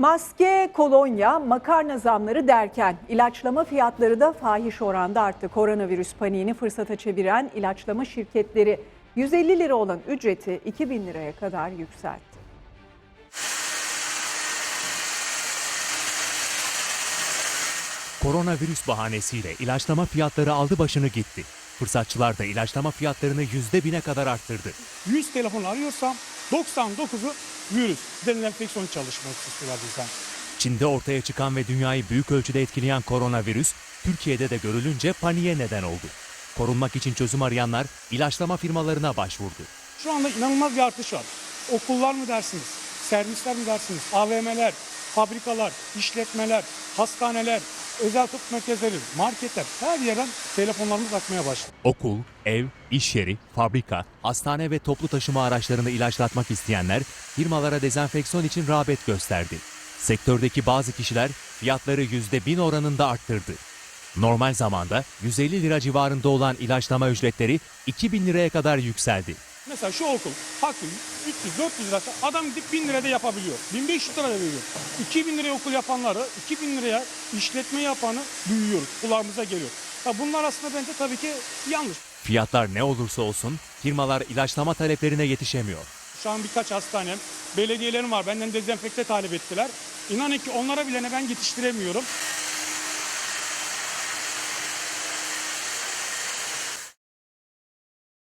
Maske, kolonya, makarna zamları derken ilaçlama fiyatları da fahiş oranda arttı. Koronavirüs paniğini fırsata çeviren ilaçlama şirketleri 150 lira olan ücreti 2000 liraya kadar yükseltti. Koronavirüs bahanesiyle ilaçlama fiyatları aldı başını gitti. Fırsatçılar da ilaçlama fiyatlarını yüzde bine kadar arttırdı. 100 telefon arıyorsam 99'u virüs, dezenfeksiyon çalışmak istiyorlar bizden. Çin'de ortaya çıkan ve dünyayı büyük ölçüde etkileyen koronavirüs, Türkiye'de de görülünce paniğe neden oldu. Korunmak için çözüm arayanlar ilaçlama firmalarına başvurdu. Şu anda inanılmaz bir artış var. Okullar mı dersiniz, servisler mi dersiniz, AVM'ler, fabrikalar, işletmeler, hastaneler, özel tıp merkezleri, marketler her yerden telefonlarımız akmaya başladı. Okul, ev, iş yeri, fabrika, hastane ve toplu taşıma araçlarını ilaçlatmak isteyenler firmalara dezenfeksiyon için rağbet gösterdi. Sektördeki bazı kişiler fiyatları %1000 oranında arttırdı. Normal zamanda 150 lira civarında olan ilaçlama ücretleri 2000 liraya kadar yükseldi. Mesela şu okul hakkı 300-400 lirası adam gidip 1000 lirada yapabiliyor. 1500 lira da veriyor. 2000 liraya okul yapanları 2000 liraya işletme yapanı duyuyoruz. Kulağımıza geliyor. Ya bunlar aslında bence tabii ki yanlış. Fiyatlar ne olursa olsun firmalar ilaçlama taleplerine yetişemiyor. Şu an birkaç hastanem, belediyelerim var. Benden dezenfekte talep ettiler. İnanın ki onlara bile ben yetiştiremiyorum.